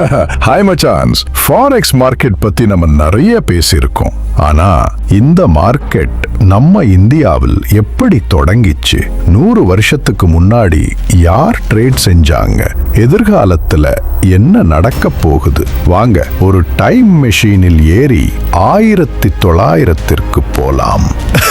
Hi மச்சான்ஸ் forex market பத்தி நம்ம நிறைய பேசியிருக்கோம். ஆனா இந்த மார்க்கெட் நம்ம இந்தியாவில் எப்படி தொடங்கிச்சு? நூறு வருஷத்துக்கு முன்னாடி யார் ட்ரேட் செஞ்சாங்க? எதிர்காலத்துல என்ன நடக்க போகுது? வாங்க ஒரு டைம் மெஷினில் ஏறி ஆயிரத்தி தொள்ளாயிரத்திற்கு போலாம்.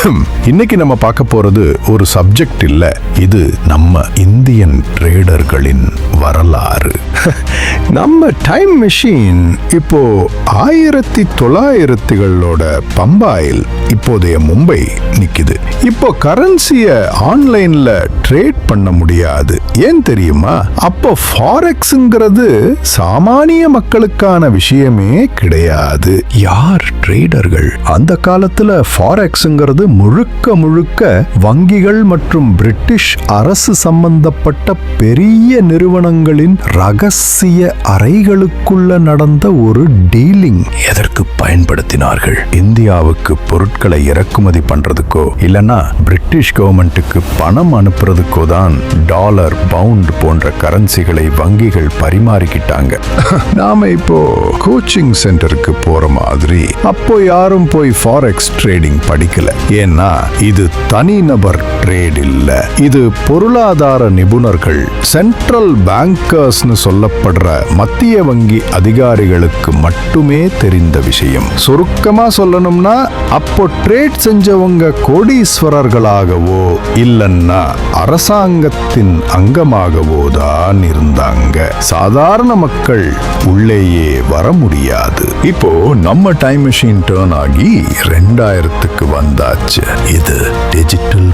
இன்னைக்கு நம்ம பார்க்க போறது ஒரு சப்ஜெக்ட் இல்ல. இது நம்ம இந்தியன் ட்ரேடர்களின் வரலாறு. நம்ம டைம் மெஷின் இப்போ ஆயிரத்தி தொள்ளாயிரத்துகளோட பம்பாயில் இப்போதைய மும்பை நிக்குது. இப்போ கரன்சிய ஆன்லைன்ல ட்ரேட் பண்ண முடியாது. ஏன் தெரியுமா? அப்போ ஃபாரெக்ஸ்ங்கிறது சாமானிய மக்களுக்கான விஷயமே கிடையாது. யார் ட்ரேடர்கள் அந்த காலத்துல ஃபாரெக்ஸ்ங்கிறது முழுக்க முழுக்க வங்கிகள் மற்றும் பிரிட்டிஷ் அரசு சம்பந்தப்பட்ட பெரிய நிறுவனங்களின் ரகசிய அறை கைகளுக்குள்ள நடந்த ஒரு டீலிங் எதற்கு பயன்படுத்தினார்கள்? இந்தியாவுக்கு பொருட்களை இறக்குமதி பண்றதுக்கோ இல்லனா பிரிட்டிஷ் கவர்மெண்ட்டுக்கு பணம் அனுப்புறதுக்கோ தான் டாலர் பவுண்ட் போன்ற கரன்சிகளை வங்கிகள் பரிமாறிக்கிட்டாங்க. நாம இப்போ கோச்சிங் சென்டருக்கு போற மாதிரி அப்போ யாரும் போய் ஃபாரெக்ஸ் ட்ரேடிங் படிக்கல. ஏன்னா இது தனிநபர் ட்ரேட் இல்ல. இது பொருளாதார நிபுணர்கள் சென்ட்ரல் பேங்கர்ஸ்னு சொல்லப்படுற மத்திய வங்கி அதிகாரிகளுக்கு மட்டுமே தெரிந்த விஷயம். சுருக்கமா சொல்லணும்னா அப்போ ட்ரேட் செஞ்சவங்க கோடீஸ்வரர்களாகவோ இல்லைன்னா அரசாங்கத்தின் அங்கமாகவோ தான் இருந்தாங்க. சாதாரண மக்கள் உள்ளேயே வர முடியாது. இப்போ நம்ம டைம் மிஷின் டேர்ன் ஆகி ரெண்டாயிரத்துக்கு வந்தாச்சு. இது டிஜிட்டல்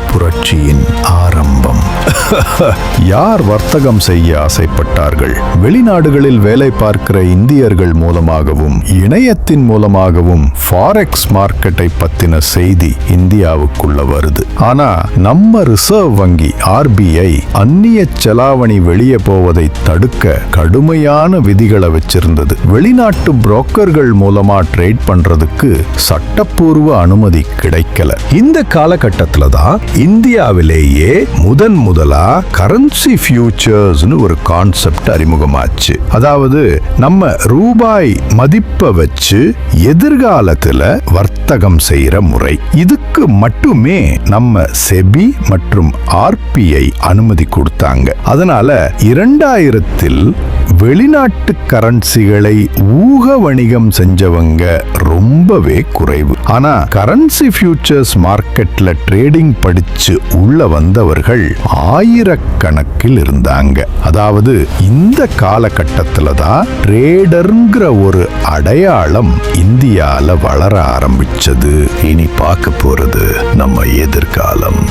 யார் வர்த்தகம் செய்ய ஆசைப்பட்டார்கள்? வெளிநாடுகளில் வேலை பார்க்கிற இந்தியர்கள் மூலமாகவும் இணையத்தின் மூலமாகவும் ஃபாரெக்ஸ் மார்க்கெட்டை பத்தின செய்தி இந்தியாவுக்குள்ள வருது. ஆனா நம்ம ரிசர்வ் வங்கி ஆர்பிஐ அந்நிய செலாவணி வெளியே போவதை தடுக்க கடுமையான விதிகளை வச்சிருந்தது. வெளிநாட்டு புரோக்கர்கள் மூலமா ட்ரேட் பண்றதுக்கு சட்டப்பூர்வ அனுமதி கிடைக்கல. இந்த காலகட்டத்துல தான் இந்தியாவிலேயே முதன் முதலா கரன்சி ஃபியூச்சர்ஸ்னு ஒரு கான்செப்ட் அறிமுகமாச்சு. அதாவது நம்ம ரூபாய் மதிப்பை வச்சு எதிர்காலத்தில் வர்த்தகம் செய்கிற முறை. இதுக்கு மட்டுமே நம்ம செபி மற்றும் ஆர்பிஐ அனுமதி கொடுத்தாங்க. அதனால இரண்டாயிரத்தில் வெளிநாட்டு கரன்சிகளை ஊக வணிகம் செஞ்சவங்க ரொம்பவே குறைவு. ஆனா கரன்சி ஃபியூச்சர்ஸ் மார்க்கெட்ல ட்ரேடிங் படிச்சு உள்ள வந்தவர்கள் ஆயிரக்கணக்கில் இருந்தாங்க. அதாவது இந்த காலகட்டத்தில் தான் ட்ரேடருங்கிற ஒரு அடையாளம் இந்தியால வளர ஆரம்பிச்சது. இனி பார்க்க போறது நம்ம எதிர்காலம்.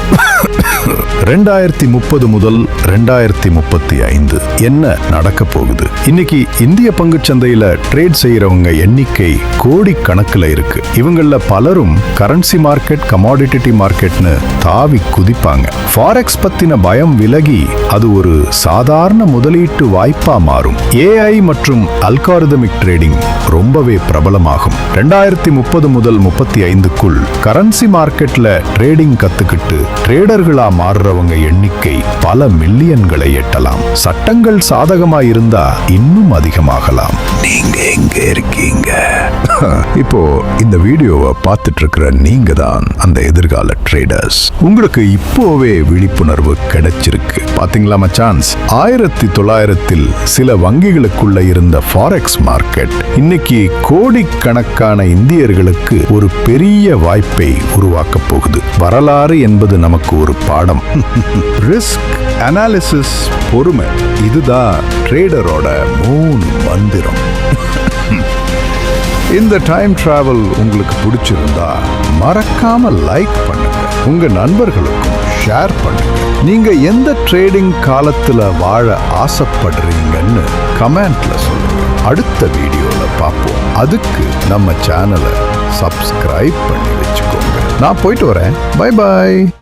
ரெண்டாயிரத்தி முப்பது முதல் ரெண்டாயிரத்தி முப்பத்தி ஐந்து என்ன நடக்க போகுது? இன்னைக்கு இந்திய பங்குச்சந்தையில ட்ரேட் செய்யறவங்க எண்ணிக்கை கோடி கணக்குல இருக்கு. இவங்கள பலரும் கரன்சி மார்க்கெட் கமாடிட்டி மார்க்கெட்னு தாவி குதிப்பாங்க. ஃபாரெக்ஸ் பத்தின பயம் விலகி அது ஒரு சாதாரண முதலீட்டு வாய்ப்பா மாறும். ஏஐ மற்றும் அல்காரிதமிக் ட்ரேடிங் ரொம்பவே பிரபலமாகும். ரெண்டாயிரத்தி முப்பது முதல் முப்பத்தி ஐந்துக்குள் கரன்சி மார்க்கெட்ல ட்ரேடிங் கத்துக்கிட்டு ட்ரேடர்களா மாறுறவங்க எண்ணிக்கை பல மில்லியன்களை எட்டலாம். சட்டங்கள் சாதகமா இருந்தா இன்னும் அதிகமாகலாம். நீங்க எங்க இருக்கீங்க? இப்போ இந்த வீடியோவை பார்த்துட்டு இருக்கிற நீங்க தான் அந்த எதிர்கால ட்ரேடர்ஸ் உங்களுக்கு இப்போவே விழிப்புணர்வு கிடைச்சிருக்கு. பாத்தீங்களா மச்சான்ஸ் ஆயிரத்தி தொள்ளாயிரத்தில் சில வங்கிகளுக்குள்ள இருந்த ஃபாரெக்ஸ் மார்க்கெட் இன்னைக்கு கோடிக்கணக்கான இந்தியர்களுக்கு ஒரு பெரிய வாய்ப்பை உருவாக்க போகுது. வரலாறு என்பது நமக்கு ஒரு பாடம். ரிஸ்க் அனாலிசிஸ் பொறுமை. இதுதான் ட்ரேடரோட மூணு மந்திரம். இந்த டைம் டிராவல் உங்களுக்கு பிடிச்சிருந்தா மறக்காம லைக் பண்ணுங்க. உங்க நண்பர்களுக்கும் ஷேர் பண்ணுங்க நீங்க எந்த ட்ரேடிங் காலத்துல வாழ ஆசைப்படுறீங்கன்னு கமெண்ட்ல சொல்லுங்க அடுத்த வீடியோல பார்ப்போம். அதுக்கு நம்ம சேனலை சப்ஸ்கிரைப் பண்ணி வச்சுக்கோங்க. நான் போயிட்டு வரேன். Bye bye